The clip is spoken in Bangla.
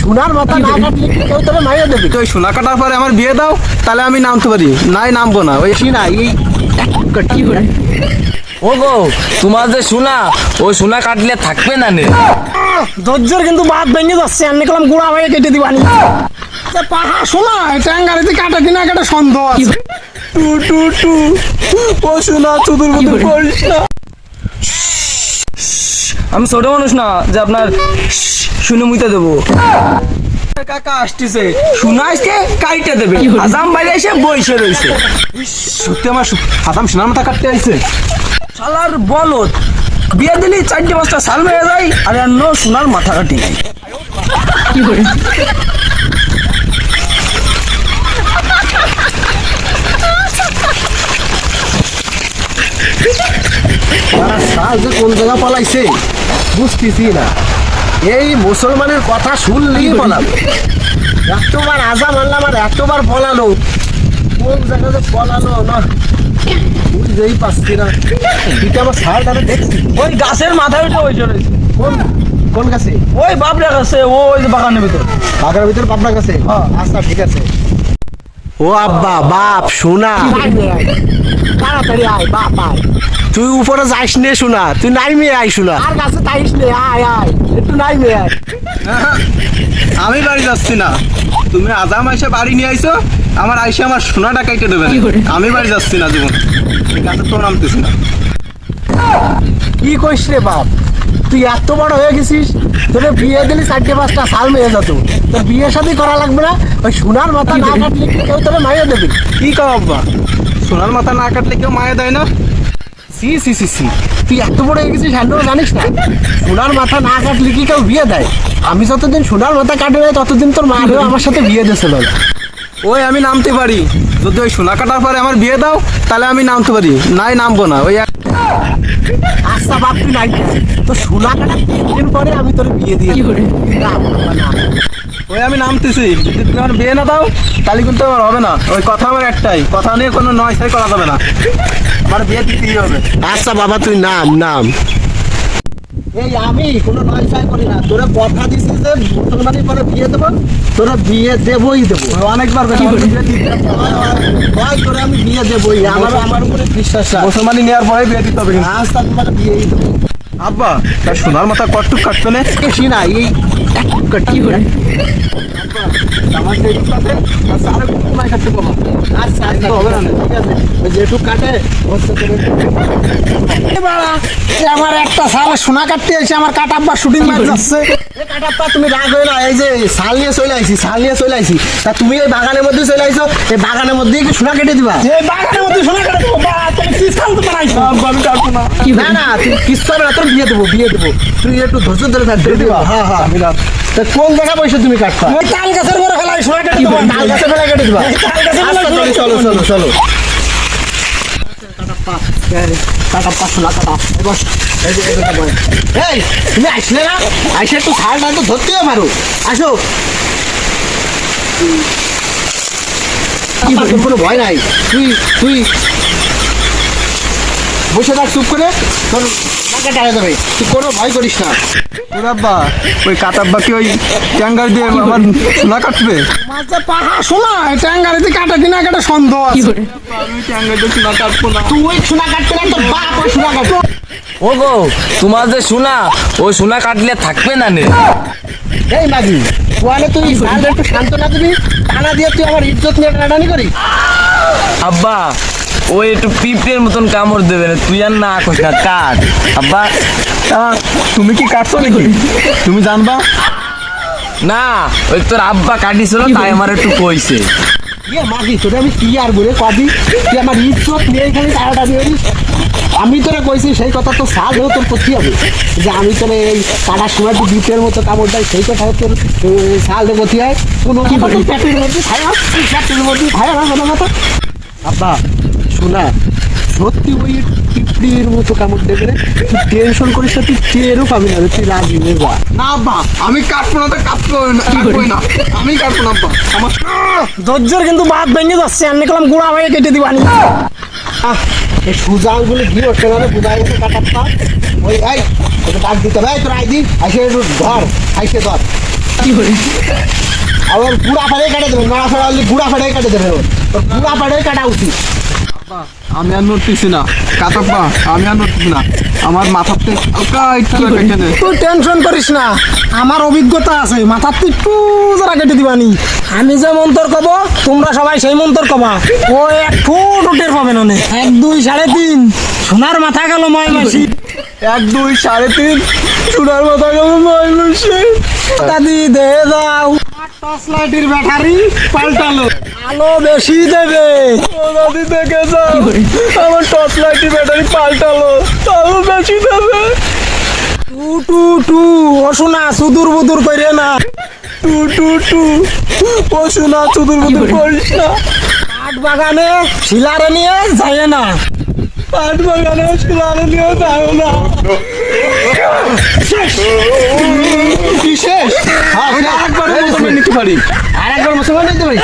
সোনার মাথা না কাটলে কেউ তোরে মাইয়া দেবে? তো সোনা কাটার পরে আমার বিয়ে দাও তাহলে আমি নামতে পারি। নাই নামবো না। ওই এই কি করে? ও গো তোমার যে সোনা ওই সোনা কাটলে থাকবে না নে। ধৈর্যের কিন্তু বাদ ভেঙে যাচ্ছে আমি কলাম গুড়া হয়ে কেটে দিবানি। পাহা শোনা ট্যাঙ্গারিতে কাটা কিনা কাটা সন্দেহ আছে। টু টু টু ও সোনা চুদুর মতো করিস না আমি ছোট মানুষ না যে আপনার শুনে মুইতে দেবো। কাকা আসতেছে। শোনা কাইটে দেবে। আজাম বাইরে এসে বইসে রয়েছে সত্যি আমার আজাম সোনার মাথা কাটতে আইছে। শালার বলত বিয়ে দিলি চারটে পাঁচটা সাল যায় আর অন্য সোনার মাথা কাটি নাই। কোন জায়গা পালাইছে বুঝতেছি না। এই মুসলমানের কথা শুনলেই পলাবে এতবার আজাম মানলাম আর এতবার পলালো কোন জায়গাতে পলালো না? বুঝতেই পারছি না। এটা আমার সার দাঁড়া দেখছি। ওই গাছের মাথায় উঠে ওই চলে কোন? কোন গাছে? ওই বাপরা গাছে ওই যে বাগানের ভিতর। বাগানের ভিতরে বাপরা গাছে? আচ্ছা ঠিক আছে। ও আব্বা বাপ শোনা তাড়াতাড়ি আয় বাপ আয়। তুই উপরে যাইস নে শোনা তুই নাইমে আয় শোনা আর কাছে তাইস নে আয় আয়। একটু নাইমে আয়। আমি বাড়ি যাচ্ছি না। তুমি আজাম এসে বাড়ি নিয়ে আইছো আমার আইসে আমার সোনাটা কাইটে দেবে। আমি বাড়ি যাচ্ছি না জীবন। ঠিক আছে তো নামতেছি না কি কইস রে বাপ? তুই এত বড় হয়ে গেছিস? তোরে বিয়ে দিলি চারটে পাঁচটা সাল মেয়ে যেত। তোর বিয়ে শাদি করা লাগবে না? ওই সোনার মাথা না কাটলে কেউ তোরে মাইয়া দেবে? কি কও আব্বা? সোনার মাথা না কাটলে কেউ মায়া দেয় না? সি সি সি সি। তুই এত বড় হয়ে গেছিস হ্যান্ডো জানিস না? সোনার মাথা না কাটলে কি কেউ বিয়ে দেয়? আমি যতদিন সোনার মাথা কাটে ততদিন তোর মা আমার সাথে বিয়ে দিয়েছিল ওই আমি নামতে পারি। যদি ওই সোনা কাটার পরে আমার বিয়ে দাও তাহলে আমি নামতে পারি। নাই নামবো না। ওই আচ্ছা বাপ তুই নাই। তো সোনা কাটা তিন দিন পরে আমি তোর বিয়ে দিয়ে দেবো। না, ওই আমি নামতেছি। যদি তুমি আমার বিয়ে না দাও তাহলে কিন্তু আমার হবে না। ওই কথা আমার একটাই। কথা নিয়ে কোনো নয় সাই করা যাবে না। আমার বিয়ে দিতেই হবে। আচ্ছা বাবা তুই নাম নাম। এই আমি কোনো নয় ছয় করি না। তোরা কথা দিছিস যে মুসলমানের পরে বিয়ে দেবো তোরা বিয়ে দেবই দেবো। অনেকবার তোরা আমি বিয়ে দেবই। আমার আমার উপরে বিশ্বাস মুসলমানি নেওয়ার পরে বিয়ে দিতে হবে। আজ তার তোমার বিয়েই দেবো। আব্বা তার সোনার মাথা কটটুক কাটতো না। বেশি না এই কি করে আমার আচ্ছা আরও একটু কমায় কাটতে পারব আচ্ছা আচ্ছা হবে না। ঠিক আছে। ওই কাটে হচ্ছে তোর বাড়া এ আমার একটা শাল সোনা কাটতে এসে আমার কাটাপ্পা শুটিং মার যাচ্ছে। কাটাপ্পা তুমি রাগ হয়ে না এই যে শাল নিয়ে চলে আইছি শাল নিয়ে চলে আইছি। তা তুমি এই বাগানের মধ্যে চলে আইছো এই বাগানের মধ্যেই কি সোনা কেটে দিবা? এই বাগানের মধ্যে সোনা কাটতে বাবা তুমি কি খালতে পারাইছো আমি কাটবো না। না না তুই কিস্তা না তোর বিয়ে দেবো বিয়ে দেবো। তুই একটু ধৈর্য ধরে থাক দিয়ে দিবা হ্যাঁ হ্যাঁ আমি কোন জায়গা বসে তুমি কাটবা? তাল গাছের বড় ফেলাই সোনা কেটে দিবা। তাল গাছের ফেলা কেটে দিবা। আচ্ছা, চলো চলো চলো। কাটা এবার এই যে এটা বয় এই তুমি আসলে না আইসে একটু ছাড় না তো ধরতেও পারো আসো আমার কোনো ভয় নাই তুই তুই বসে থাক চুপ করে। তোর টাকা টাকা যাবে তুই কোনো ভয় করিস না। আব্বা ওই কাটাব্বা কি ওই ট্যাঙ্গার দিয়ে আমার সোনা কাটবে? মাঝে পাহা শোনা ট্যাঙ্গারিতে কাটা কিনা কাটা সন্দেহ আছে। আমি ট্যাঙ্গার দিয়ে সোনা কাটবো না। তুই সোনা কাটতে না তোর বাপ ওই সোনা কাটবে। ও গো তোমার যে সোনা ওই সোনা কাটলে থাকবে না নে। এই মাগি ওয়ালে তুই একটু শান্ত না দিবি টানা দিয়ে তুই আমার ইজ্জত নিয়ে টানাটানি করি আব্বা ওই একটু পিঁপড়ের মতন কামড় দেবে না তুই আর না কস না কাট। আব্বা তুমি কি কাটছো নাকি? তুমি জানবা? না ওই তোর আব্বা কাটিছিল তাই আমার একটু কইছে। মাগি তোরে আমি কি আর বলে কবি? তুই আমার ইজ্জত নিয়ে এখানে টানাটা দিয়ে আমি তোরা কইছি সেই কথা তো সাল হয়ে তোর করতে হবে। যে আমি তোর এই কাটার সময় তুই দ্বীপের মতো কামড় দেয় সেই কথা তোর সাল দিয়ে করতে হয়। কোনো কথা তোর পেটের মধ্যে খায় না পেটের মধ্যে খায় না কোনো কথা। আব্বা শোনা সত্যি ওই পিঁপড়ির মতো কামড় দেবে রে? তুই টেনশন করিস না তুই টেরও পাবি না রে, তুই রাজি হয়ে যা। না আব্বা আমি কাটবো না তো কাটবো না কাটবোই না আমি কাটবো না আব্বা আমার ধৈর্যের কিন্তু বাদ ভেঙে যাচ্ছে আমি কলাম গুড়া হয়ে কেটে দিবানি আহ এই সুজা আঙ্গুলে ঘি ওঠে না রে বুধা আঙ্গুলে কাটাপ্পা ওই এই তোকে ডাক দিতে হবে এই তোর আইদি আইসে একটু ধর আইসে ধর। আবার গুড়া ফেড়ে কেটে দেবে নড়া ফেড়া হলে গুড়া ফেড়ে কেটে দেবে। ওর ওর গুড়া ফেড়ে কাটা উচিত। আমি আর নড়তেছি না। কাতাপ্পা আমি আর নড়তেছি না। আমার মাথাতে হালকা ইচ্ছা লাগে তুই টেনশন করিস না। আমার অভিজ্ঞতা আছে মাথার তুই একটু যারা কেটে দিবানি। আমি যে মন্তর কব তোমরা সবাই সেই মন্তর কবা। ও এক ফুট উঠের পাবে না এক দুই সাড়ে তিন। সোনার মাথা গেল ময় মাসি এক দুই সাড়ে তিন। চুনার মাথা গেল নয় বসে দাদি দে যাও টর্চ লাইটের ব্যাটারি পাল্টালো। আলো বেশি দেবে। দাদি দেখে যাও। আমার টর্চ লাইটের ব্যাটারি পাল্টালো। তাও বেশি দেবে। Two two two. ও শোনা সুদূর বুদুর করে না। Two two two. ও শোনা চুদুর বুদুর করিস না। কাঠ বাগানে শিলারে নিয়ে যায় না। পাট বাগানে শুনানো নিয়ে যায় না। কি শেষ? হ্যাঁ একবার নিতে পারি। মুসলমান নিতে পারি?